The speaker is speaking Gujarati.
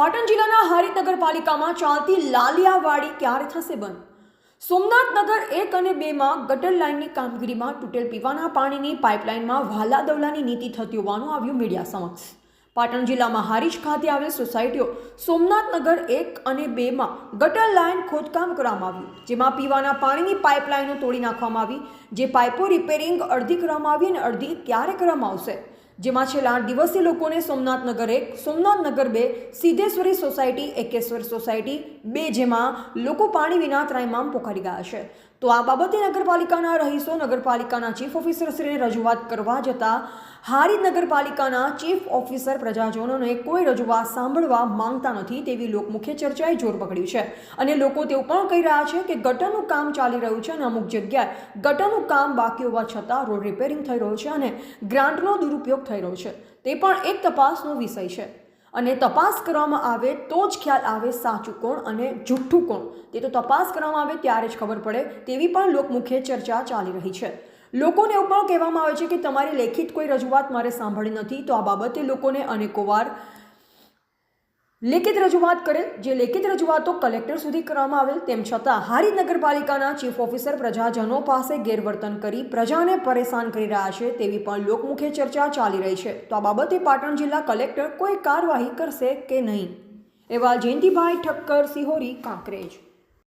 પાટણ જિલ્લાના હારીજ નગરપાલિકામાં ચાલતી લાલિયાવાડી ક્યારે થશે બંધ? સોમનાથ નગર એક અને બેમાં ગટર લાઇનની કામગીરીમાં તૂટેલ પીવાના પાણીની પાઇપલાઇનમાં વાલા દવલાની નીતિ થતી હોવાનું આવ્યું મીડિયા સમક્ષ. પાટણ જિલ્લામાં હારીજ ખાતે આવેલ સોસાયટીઓ સોમનાથ નગર એક અને બેમાં ગટર લાઇન ખોદકામ કરવામાં આવ્યું, જેમાં પીવાના પાણીની પાઇપલાઇનો તોડી નાખવામાં આવી, જે પાઇપો રિપેરિંગ અડધી કરવામાં આવી અને અડધી ક્યારે કરવામાં આવશે? જેમાં છેલ્લા આઠ દિવસથી લોકોને સોમનાથ નગર એક, સોમનાથ નગર બે, સિદ્ધેશ્વરી સોસાયટી, એકેશ્વર સોસાયટી બે જેમાં લોકો પાણી વિના ત્રાઈમામ પોકારી ગયા છે. તો આ બાબતે નગરપાલિકાના રહીશો, નગરપાલિકાના ચીફ ઓફિસરશ્રીને રજૂઆત કરવા જતાં હારીજ નગરપાલિકાના ચીફ ઓફિસર પ્રજાજનોને કોઈ રજૂઆત સાંભળવા માંગતા નથી તેવી લોકમુખ્ય ચર્ચાએ જોર પકડ્યું છે. અને લોકો તેવું પણ કહી રહ્યા છે કે ગટરનું કામ ચાલી રહ્યું છે અને અમુક જગ્યાએ ગટરનું કામ બાકી હોવા છતાં રોડ રિપેરિંગ થઈ રહ્યું છે અને ગ્રાન્ટનો દુરુપયોગ થઈ રહ્યો છે. તે પણ એક તપાસનો વિષય છે. અને તપાસ કરવામાં આવે તો જ ખ્યાલ આવે સાચું કોણ અને જુઠ્ઠું કોણ. તે તો તપાસ કરવામાં આવે ત્યારે જ ખબર પડે તેવી પણ લોકમુખ્ય ચર્ચા ચાલી રહી છે. લોકોને એવું પણ કહેવામાં આવે છે કે તમારી લેખિત કોઈ રજૂઆત મારે સાંભળી નથી, તો આ બાબતે લોકોને અનેકોવાર લેખિત રજૂઆત કરેલ, જે લેખિત રજૂઆતો કલેક્ટર સુધી કરવામાં આવેલ. તેમ છતાં, હારી નગરપાલિકાના ચીફ ઓફિસર પ્રજાજનો પાસે ગેરવર્તન કરી પ્રજાને પરેશાન કરી રહ્યા છે તેવી પણ લોકમુખે ચર્ચા ચાલી રહી છે. તો આ બાબતે પાટણ જિલ્લા કલેક્ટર કોઈ કાર્યવાહી કરશે કે નહીં? એવા જયંતિભાઈ ઠક્કર, સિહોરી, કાંકરેજ.